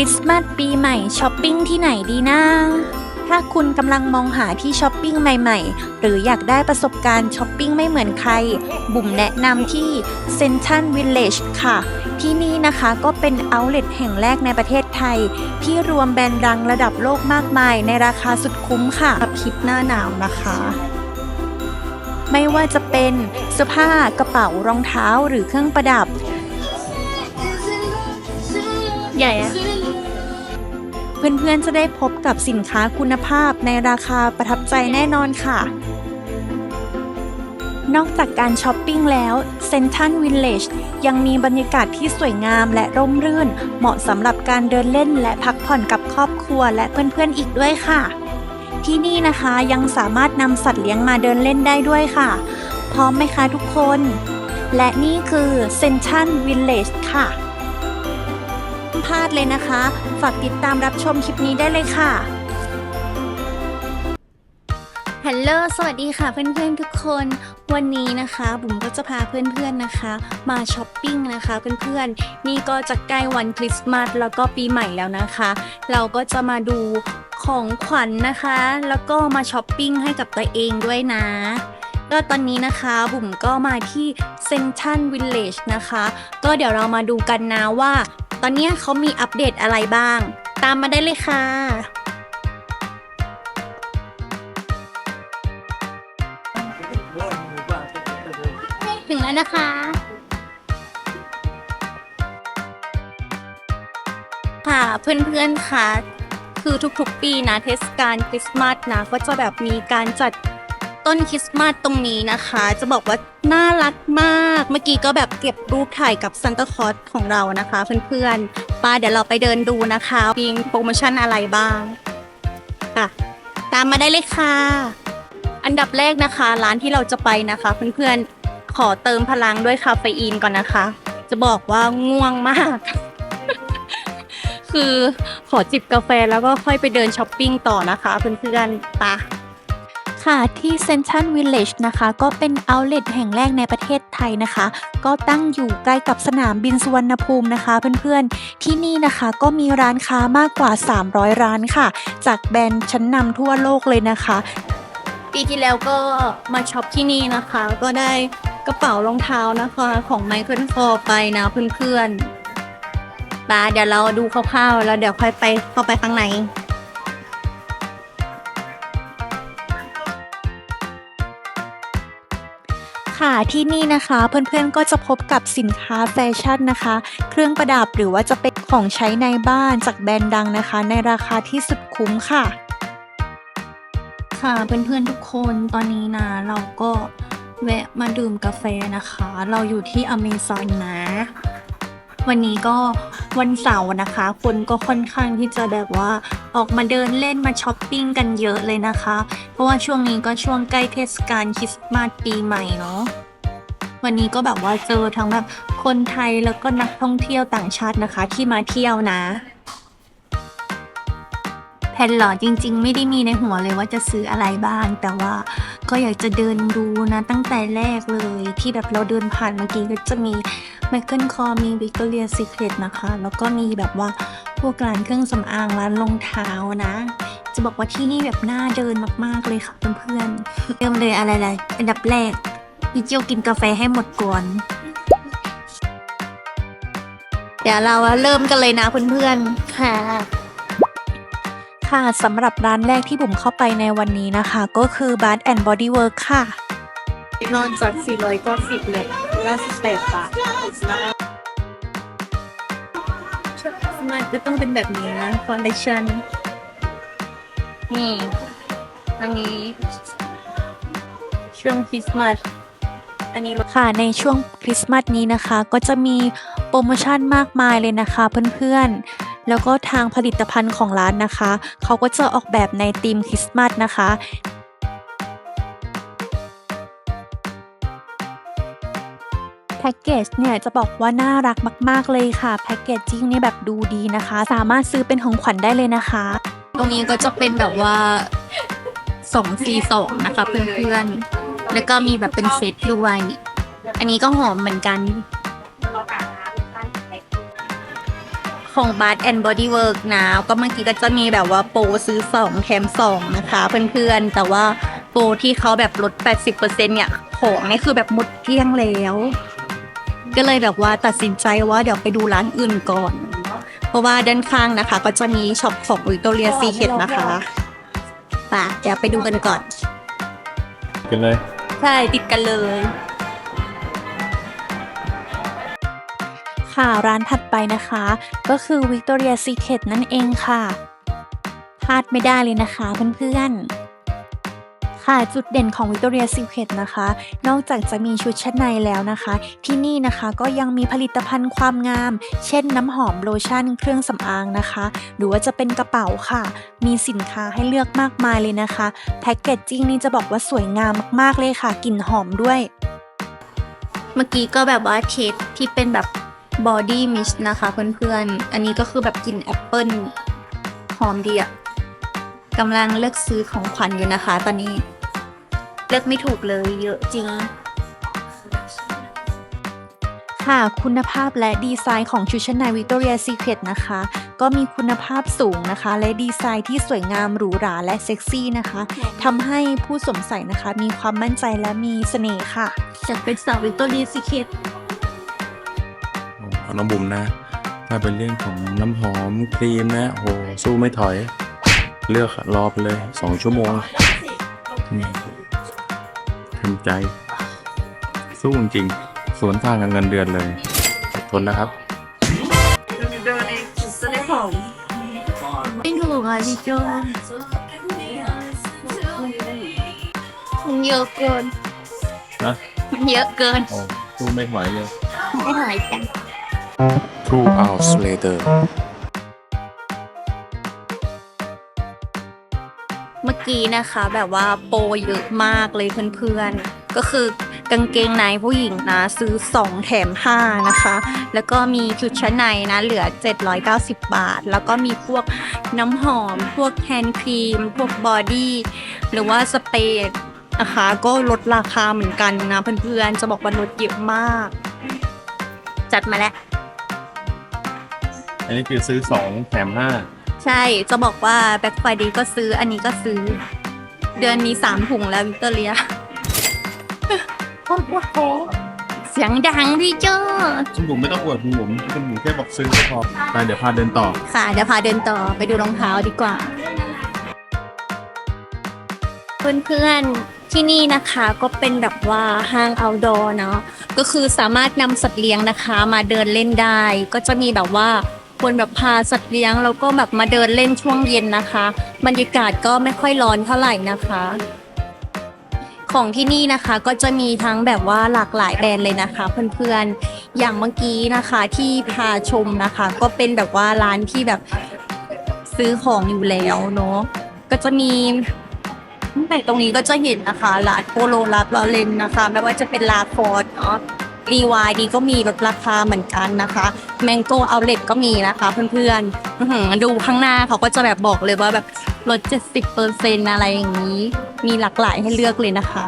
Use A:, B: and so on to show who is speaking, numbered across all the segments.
A: ริสต์มาสปีใหม่ช้อปปิ้งที่ไหนดีนะ ถ้าคุณกำลังมองหาที่ช้อปปิ้งใหม่ๆ หรืออยากได้ประสบการณ์ช้อปปิ้งไม่เหมือนใคร บุ๋มแนะนำที่ Central Village ค่ะ ที่นี่นะคะก็เป็น outlet แห่งแรกในประเทศไทย ที่รวมแบรนด์ดังระดับโลกมากมาย ในราคาสุดคุ้มค่ะกับทริปหน้าหนาวนะคะไม่ว่าจะเป็นเสื้อผ้ากระเป๋ารองเท้าหรือเครื่องประดับ ใหญ่อะ เพื่อนๆจะได้พบกับสินค้าคุณภาพในราคาประทับใจแน่นอนค่ะ นอกจากการช้อปปิ้งแล้ว Central Village ยังมีบรรยากาศที่สวยงามและร่มรื่น เหมาะสำหรับการเดินเล่นและพักผ่อนกับครอบครัวและเพื่อนๆอีกด้วยค่ะที่นี่นะคะยังสามารถนำสัตว์เลี้ยงมาเดินเล่นได้ด้วยค่ะ พร้อมไหมคะทุกคน และนี่คือ Central Village ค่ะ พลาดเลยนะคะ ฝากติดตามรับชมคลิปนี้ได้เลยค่ะฮัลโหล สวัสดีค่ะเพื่อนๆทุกคน วันนี้นะคะบุ๋มก็จะพาเพื่อนๆนะคะ มาช้อปปิ้งนะคะเพื่อนๆ นี่ก็จะใกล้วันคริสต์มาสแล้วก็ปีใหม่แล้วนะคะ เราก็จะมาดูของขวัญนะคะ แล้วก็มาช้อปปิ้งให้กับตัวเองด้วยนะก็ตอนนี้นะคะบุ๋มก็มาที่เซนทันวิลเลจนะคะ ก็เดี๋ยวเรามาดูกันนะว่า ตอนนี้เขามีอัปเดตอะไรบ้าง ตามมาได้เลยค่ะถึงแล้วนะคะค่ะเพื่อนๆค่ะ คือทุกๆปีนะเทศกาลคริสต์มาสนะ ก็จะแบบมีการจัด ต้นคริสต์มาสตรงนี้นะคะ จะบอกว่าน่ารักมาก เมื่อกี้ก็แบบเก็บรูปถ่ายกับซันตาคลอสของเรานะคะ เพื่อนๆป้าเดี๋ยวเราไปเดินดูนะคะมีโปรโมชั่นอะไรบ้างค่ะ ตามมาได้เลยค่ะ อันดับแรกนะคะ ร้านที่เราจะไปนะคะ เพื่อนๆขอเติมพลังด้วยคาเฟอีนก่อนนะคะ จะบอกว่าง่วงมาก คือขอจิบกาแฟแล้วก็ค่อยไปเดินช้อปปิ้งต่อนะคะ เพื่อนๆปะ ค่ะที่ Central Village นะคะ ก็เป็น outlet แห่งแรกในประเทศไทยนะคะ ก็ตั้งอยู่ใกล้กับสนามบินสุวรรณภูมินะคะ เพื่อนๆ ที่นี่นะคะก็มีร้านค้ามากกว่า 300 ร้านค่ะ จากแบรนด์ชั้นนำทั่วโลกเลยนะคะ ปีที่แล้วก็มาช็อปที่นี่นะคะ ก็ได้กระเป๋ารองเท้านะคะของไมเคิลคอไปนะเพื่อนๆปาเดี๋ยวเราดูคร่าวๆแล้วเดี๋ยวค่อยไปเข้าไปข้างใน ค่ะที่นี่นะคะเพื่อนๆก็จะพบกับสินค้าแฟชั่นนะคะ เครื่องประดับหรือว่าจะเป็นของใช้ในบ้านจากแบรนด์ดังนะคะ ในราคาที่สุดคุ้มค่ะ ค่ะเพื่อนๆทุกคนตอนนี้นะเราก็แวะมาดื่มกาแฟนะคะ เราอยู่ที่อเมซอนนะ วันนี้ก็ วันเสาร์นะคะ คนก็ค่อนข้างที่จะแบบว่าออกมาเดินเล่นมาช้อปปิ้งกันเยอะเลยนะคะ เพราะว่าช่วงนี้ก็ช่วงใกล้เทศกาลคริสต์มาสปีใหม่เนาะวันนี้ก็แบบว่าเจอทั้งแบบคนไทยแล้วก็นักท่องเที่ยวต่างชาตินะคะ ที่มาเที่ยวนะแผนหล่อจริง ๆ ไม่ได้มีในหัวเลยว่าจะซื้ออะไรบ้าง แต่ว่า ก็อยากจะเดินดูนะตั้งแต่แรกเลยที่แบบเราเดินผ่านเมื่อกี้ก็จะมีไมคเคิลคอมีวิกตอเรียซีเครตนะคะ แล้วก็มีแบบว่าพวกร้านเครื่องสำอางร้านรองเท้านะ จะบอกว่าที่นี่แบบน่าเดินมากๆเลยค่ะเพื่อนๆเริ่มเลยอะไรเลยอันดับแรกพี่เจียวกินกาแฟให้หมดก่อนเดี๋ยวเราเริ่มกันเลยนะเพื่อนๆค่ะ ค่ะสำหรับร้านแรกที่บุ๋มเข้าไปในวันนี้นะคะ ก็คือ Bath and Body Work ค่ะ
B: นอนจาก400ก็10เหลือ98บาท
A: มันจะต้องเป็นแบบนี้นะ foundation นี่อันนี้ ช่วงคริสต์มาสอันนี้ค่ะในช่วงคริสต์มาสนี้นะคะ ก็จะมีโปรโมชั่นมากมายเลยนะคะเพื่อนๆ แล้วก็ทางผลิตภัณฑ์ของร้านนะคะ เขาก็จะออกแบบในธีมคริสต์มาสนะคะแพ็กเกจเนี่ยจะบอกว่าน่ารักมากๆเลยค่ะแพ็กเกจจิ้งเนี่ยแบบดูดีนะคะ สามารถซื้อเป็นของขวัญได้เลยนะคะ ตรงนี้ก็จะเป็นแบบว่าสองซีสองนะคะเพื่อนๆแล้วก็มีแบบเป็นเซตด้วย อันนี้ก็หอมเหมือนกัน ของ Bath and Body Work นะก็เมื่อกี้ก็จะมีแบบว่าโปรซื้อ 2 แถม 2 นะคะ เพื่อนๆ แต่ว่าโปรที่เขาแบบลด 80%เนี่ย ของนี่คือแบบหมดเกลี้ยงแล้ว ก็เลยแบบว่าตัดสินใจว่าเดี๋ยวไปดูร้านอื่นก่อน เพราะว่าด้านข้างนะคะ ก็จะมีช็อปของ Victoria Secret นะคะป่ะเดี๋ยวไปดูกันก่อน
C: กันเลย
A: ใช่ ติดกันเลย ค่ะ ร้านถัดไปนะคะ ก็คือ Victoria Secret นั่นเองค่ะพลาดไม่ได้เลยนะคะเพื่อนๆ ค่ะจุดเด่นของ Victoria Secret นะคะ นอกจากจะมีชุดชั้นในแล้วนะคะ ที่นี่นะคะก็ยังมีผลิตภัณฑ์ความงาม เช่นน้ำหอมโลชั่น เครื่องสำอางนะคะ หรือว่าจะเป็นกระเป๋าค่ะ มีสินค้าให้เลือกมากมายเลยนะคะ แพ็กเกจจิ้งนี่จะบอกว่าสวยงามมากๆเลยค่ะกลิ่นหอมด้วยเมื่อกี้ก็แบบว่าเทสที่เป็นแบบ บอดี้มิสนะคะเพื่อนๆ อันนี้ก็คือแบบกลิ่นแอปเปิลหอมดีอะกำลังเลือกซื้อของขวัญอยู่นะคะตอนนี้ เลือกไม่ถูกเลยเยอะจริง ค่ะคุณภาพและดีไซน์ของชุดชั้นใน Victoria Secret นะคะ ก็มีคุณภาพสูงนะคะ และดีไซน์ที่สวยงามหรูหราและเซ็กซี่นะคะทำให้ผู้สวมใส่นะคะ มีความมั่นใจและมีเสน่ห์ค่ะจะเป็นสาว Victoria Secret
C: ของน้องบุ๋มนะถ้าเป็นเรื่องของน้ำหอมครีมนะโหสู้ไม่ถอย เลือกรอไปเลยสองชั่วโมงนี่ทำใจ สู้จริงๆสวนทางกับเงินเดือนเลยอดทนนะครับ
A: ไม่ถูกอะพี่โจมันเยอะเกิน
C: นะ
A: มันเยอะเกิน
C: โอ้สู้ไม่ไหวเลย
A: ไม่หายกัน
C: Two hours later
A: เมื่อกี้นะคะแบบว่าโปรเยอะมากเลยเพื่อนๆ ก็คือกางเกงในผู้หญิงนะซื้อ 2 แถม 5 นะคะ แล้วก็มีชุดชั้นในนะเหลือ 790 บาท แล้วก็มีพวกน้ำหอม พวกแฮนด์ครีม พวกบอดี้หรือว่าสเปรย์นะคะก็ลดราคาเหมือนกันนะเพื่อนๆ จะบอกว่าลดเยอะมาก จัดมาแล้ว
C: อันนี้คือซื้อสองแถมห้า
A: ใช่จะบอกว่าแบ็คไฟเดย์ก็ซื้ออันนี้ก็ซื้อ เดือนนี้สามถุงแล้ววิกตอเรียเสียงดังพี่เจ้า
C: คุณบุ๋มไม่ต้องอวดคุณบุ๋มคุณบุ๋มแค่บอกซื้อก็พอไปเดี๋ยวพาเดินต่อ
A: ค่ะเดี๋ยวพาเดินต่อไปดูรองเท้าดีกว่า เพื่อนๆที่นี่นะคะก็เป็นแบบว่าห้าง outdoor เนาะก็คือสามารถนำสัตว์เลี้ยงนะคะ มาเดินเล่นได้ ก็จะมีแบบว่า คนแบบพาสัตว์เลี้ยงแล้วก็แบบมาเดินเล่นช่วงเย็นนะคะบรรยากาศก็ไม่ค่อยร้อนเท่าไหร่นะคะ ของที่นี่นะคะก็จะมีทั้งแบบว่าหลากหลายแบรนด์เลยนะคะ เพื่อนๆอย่างเมื่อกี้นะคะที่พาชมนะคะ ก็เป็นแบบว่าร้านที่แบบซื้อของอยู่แล้วเนาะก็จะมีตั้งแต่ตรงนี้ก็จะเห็นนะคะร้านโปโลลาบลอเลนนะคะไม่ว่าจะเป็นลาฟอร์ดเนาะ รีวายดีก็มีลดราคาเหมือนกันนะคะแมงโก้เอาเลตก็มีนะคะเพื่อนๆอื้อหือดูข้างหน้าเขาก็จะแบบบอกเลยว่าแบบลด 70เปอร์เซ็นอะไรอย่างนี้ มีหลากหลายให้เลือกเลยนะคะ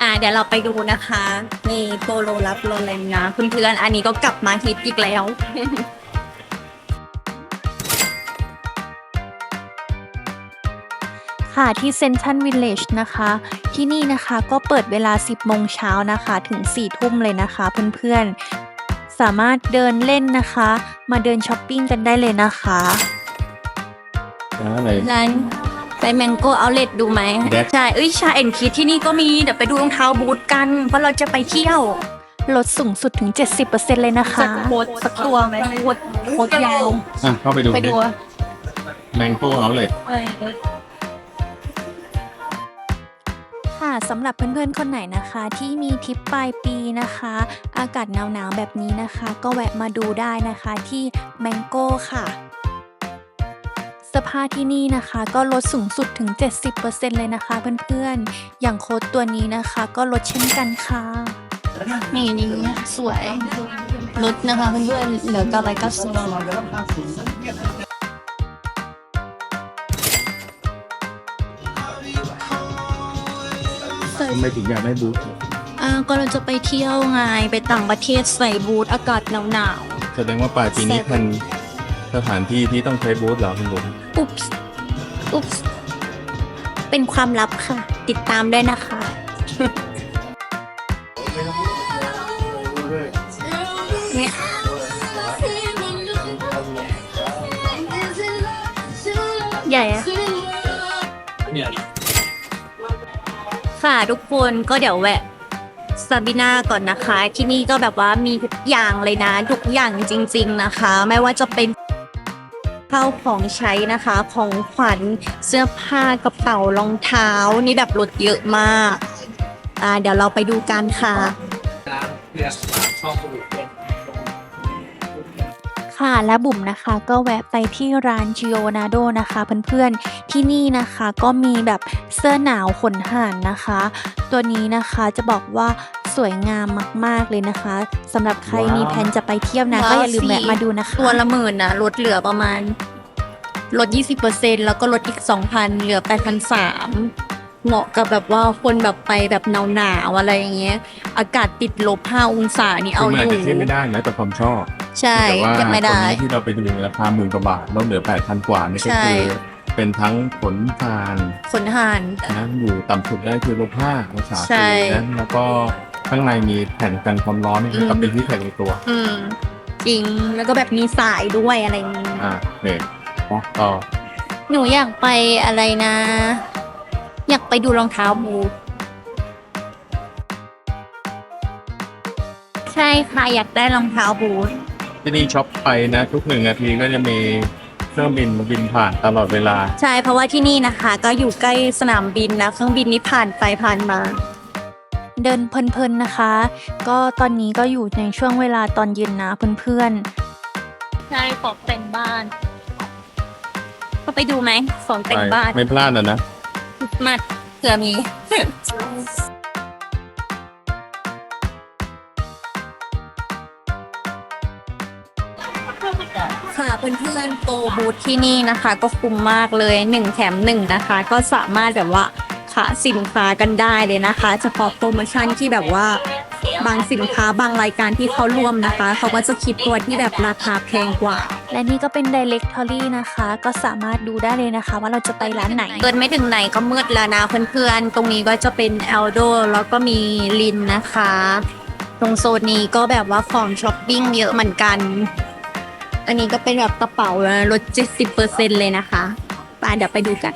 A: อ่าเดี๋ยวเราไปดูนะคะนี่โปโลรับโรเลนนะเพื่อนๆอันนี้ก็กลับมาฮิตอีกแล้ว ค่ะที่เซนทันวิลเลจนะคะ ที่นี่นะคะก็เปิดเวลา 10โมงเช้านะคะถึง 4 ทุ่มเลยนะคะเพื่อนๆ สามารถเดินเล่นนะคะ มาเดินช้อปปิ้งกันได้เลยนะคะ
C: อะไร
A: ร้านไปแมงโก้เอาเล t ดูไหม
C: Deck
A: ใช่ เอ้ยชาเอ็นคิดที่นี่ก็มี เดี๋ยวไปดูรองเท้าบูทกัน เพราะเราจะไปเที่ยวลดสูงสุดถึง 70%เลยนะคะ
D: จะโคตรสักตัวไหมโคตรโคตรยาว
C: อะเข้าไปดู
D: ไปดู
C: แมงโก้เอาเลย
A: ค่ะ สำหรับเพื่อนๆคนไหนนะคะ ที่มีทริปปลายปีนะคะ อากาศหนาวๆแบบนี้นะคะ ก็แวะมาดูได้นะคะที่แมงโก้ค่ะสื้อผ้าที่นี่นะคะก็ลดสูงสุดถึง 70%เลยนะคะเพื่อนๆ อย่างโค้ดตัวนี้นะคะก็ลดเช่นกันค่ะนี่นี่สวยลดนะคะเพื่อนๆเหลือเก้าร้อยเก้าสิบ
C: ทำไมถึงอยากได้บูท
A: อ่าก็เราจะไปเที่ยวไงไปต่างประเทศใส่บูทอากาศหนาวๆ
C: แสดงว่าปลายปีนี้แพลนสถานที่ที่ต้องใช้บูธเหรอคุณบุ๋ม
D: อุ๊บส์อุ๊บส์เป็นความลับค่ะ ติดตามได้นะคะ เนี่ย ใหญ่อะ ค่ะทุกคนก็เดี๋ยวแวะซาบิน่าก่อนนะคะ ที่นี่ก็แบบว่ามีทุกอย่างเลยนะ ทุกอย่างจริง ๆนะคะ ไม่ว่าจะเป็นข้าวของใช้นะคะ ของขวัญเสื้อผ้ากระเป๋ารองเท้านี่แบบลดเยอะมาก อ่า เดี๋ยวเราไปดูกันค่ะ ค่ะ และบุ๋มนะคะก็แวะไปที่ร้าน Gionado นะคะเพื่อนๆ ที่นี่นะคะก็มีแบบเสื้อหนาวขนห่านนะคะ ตัวนี้นะคะจะบอกว่าสวยงามมาก ๆ เลยนะคะสำหรับใครมีแผนจะไปเที่ยวนะ
A: ว้าว
D: ก็อย่าลืมแวะมาดูนะคะ
A: ตัวละหมื่นนะลดเหลือประมาณลด 20%แล้วก็ลดอีก 2,000 เหลือ 8,300 เหมาะกับแบบว่าคนแบบไปแบบหนาวๆอะไรอย่างเงี้ย อากาศติดลบ5องศานี่เอา
C: คือมัน
A: อ
C: อาจ
A: ยู่
C: จะเทียบไม่ได้นะแต่ความชอบ
A: ใช่
C: แต่ว่า
A: ยังไม่ได้
C: ตัวนี้ที่เราไปดูราคาหมื่นกว่าบาทลดเหลือแปดพันกว่านี่ก็
A: ใช่
C: คือเป็นทั้งผลทาน
A: ขนห่าน
C: นะอยู่ต่ำสุดได้คือลบห้าองศา
A: ใช่
C: เซลเซียสนะแล้วก็ข้างในมีแผ่นกันความร้อนนี่
A: อืม
C: ก็เป็นที่แผ่นในตัว
A: อืม จริงแล้วก็แบบมีสายด้วยอะไรอย่างงี้
C: อ่าเนี่ยต่อ
A: หนูอยากไปอะไรนะ อยากไปดูรองเท้าบูทใช่ค่ะอยากได้รองเท้าบูท
C: ที่นี่ช็อปไปนะ ทุกหนึ่งนาทีก็จะมีเครื่องบินบินผ่านตลอดเวลา
A: ใช่เพราะว่าที่นี่นะคะ ก็อยู่ใกล้สนามบินนะเครื่องบินนี้ผ่านไปผ่านมา
D: เดินเพลินๆนะคะ ก็ตอนนี้ก็อยู่ในช่วงเวลาตอนเย็นนะเพื่อน
A: ใช่ของแต่งบ้าน ก็ไปดูไหมของแต่งบ้าน
C: ไม่พลาดนะนะ
A: มาเผื่อมี ค่ะเพื่อนๆโปรบูธที่นี่นะคะ ก็คุ้มมากเลยหนึ่งแถมหนึ่งนะคะ ก็สามารถแบบว่าขาสินค้ากันได้เลยนะคะ เฉพาะโปรโมชั่นที่แบบว่าบางสินค้าบางรายการที่เขาร่วมนะคะ เขาก็จะคิดตัวที่แบบราคาแพงกว่า
D: และนี่ก็เป็น directory นะคะ ก็สามารถดูได้เลยนะคะ ว่าเราจะไปร้านไหน
A: เกินไม่ถึงไหนก็มืดแล้วนะเพื่อนๆ ตรงนี้ก็จะเป็น e l d o แล้วก็มีลินนะคะ ตรงโซนนี้ก็แบบว่าของช้อปปิ้งเยอะเหมือนกัน อันนี้ก็เป็นแบบกระเป๋านะลด70%เลยนะคะไปเดี๋ยวไปดูกัน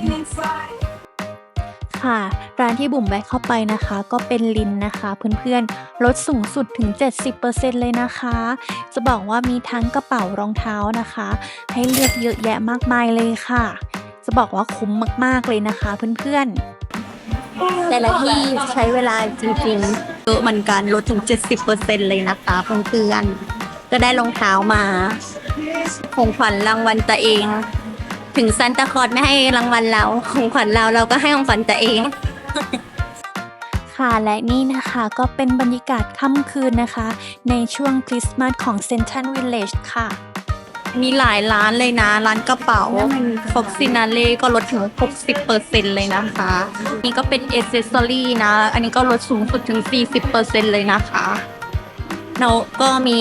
D: ค่ะ ร้านที่บุ๋มแวะเข้าไปนะคะ ก็เป็นลินนะคะเพื่อนๆ ลดสูงสุดถึง 70%เลยนะคะ จะบอกว่ามีทั้งกระเป๋ารองเท้านะคะ ให้เลือกเยอะแยะมากมายเลยค่ะ จะบอกว่าคุ้มมากๆเลยนะคะเพื่อนๆ
A: แต่ละที่ใช้เวลาจริงๆเยอะเหมือนกันลดถึง 70%เลยนะคะเพื่อนๆก็ได้รองเท้ามาของขวัญรางวัลตัวเอง ถึงซันตาคลอสไม่ให้รางวัลเราของขวัญเราเราก็ให้ของขวัญตัวเอง
D: ค่ะและนี่นะคะก็เป็นบรรยากาศค่ำคืนนะคะ ในช่วงคริสต์มาสของ Central Village ค่ะ
A: มีหลายร้านเลยนะ ร้านกระเป๋าฟ็อกซินาเล่ก็ลดถึง 60%เลยนะคะ นี่ก็เป็นเอเซสซอรี่นะ อันนี้ก็ลดสูงสุดถึง 40%เลยนะคะแล้วก็มี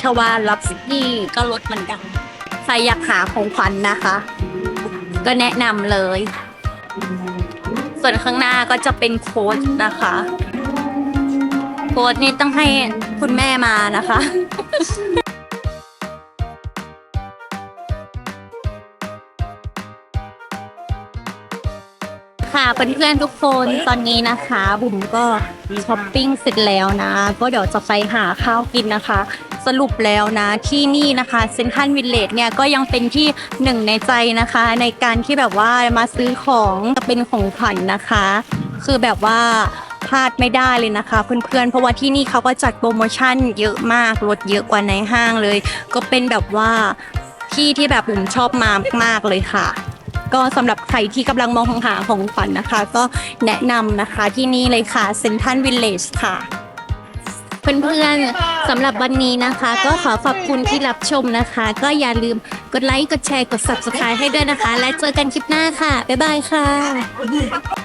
A: ชวาลับสกี้ก็ลดเหมือนกันใค รอยากหาของขวัญนะคะ ก็แนะนำเลย ส่วนข้างหน้าก็จะเป็นโค้ดนะคะ โค้ดนี่ต้องให้คุณแม่มานะคะ เพื่อนๆทุกคนตอนนี้นะคะ บุ๋มก็ช้อปปิ้งเสร็จแล้วนะ ก็เดี๋ยวจะไปหาข้าวกินนะคะ สรุปแล้วนะที่นี่นะคะเซนทันวิลเลจเนี่ยก็ยังเป็นที่หนึ่งในใจนะคะ ในการที่แบบว่ามาซื้อของเป็นของขวัญนะคะ คือแบบว่าพลาดไม่ได้เลยนะคะ เพื่อนๆ เพราะว่าที่นี่เขาก็จัดโปรโมชั่นเยอะมากลดเยอะกว่าในห้างเลย ก็เป็นแบบว่าที่ที่แบบบุ๋มชอบมามากๆเลยค่ะ ก็สำหรับใครที่กำลังมองหาของขวัญนะคะ ก็แนะนำนะคะที่นี่เลยค่ะเซนทันวิลเลจค่ะ เพื่อนๆสำหรับวันนี้นะคะ ก็ขอขอบคุณที่รับชมนะคะ ก็อย่าลืมกดไลค์ กดแชร์ กด subscribe ให้ด้วยนะคะ และเจอกันคลิปหน้าค่ะ บ๊ายบายค่ะ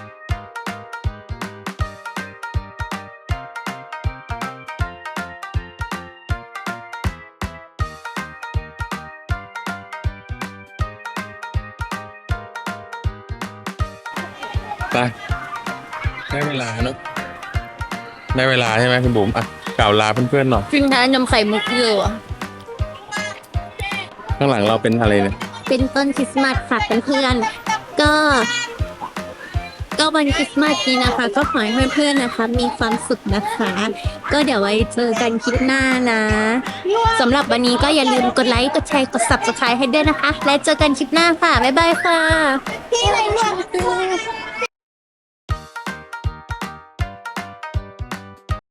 C: เวลาเนอะได้เวลาใช่ไหมคุณบุ๋มอะกล่าวลาเพื่อนๆหน่อย
A: ฟินทานนมไข่มุกอยู่
C: ข้างหลังเราเป็นอะไรเนี่ย
A: เป็นต้นคริสต์มาสค่ะเพื่อนๆก็ ก็วันคริสต์มาสนี้นะคะ ก็ขอให้เพื่อนๆนะคะ มีความสุขนะคะ ก็เดี๋ยวไว้เจอกันคลิปหน้านะสำหรับวันนี้ก็อย่าลืมกดไลค์กดแชร์กด subscribe ให้ด้วยนะคะ และเจอกันคลิปหน้าค่ะบ๊ายบายค่ะ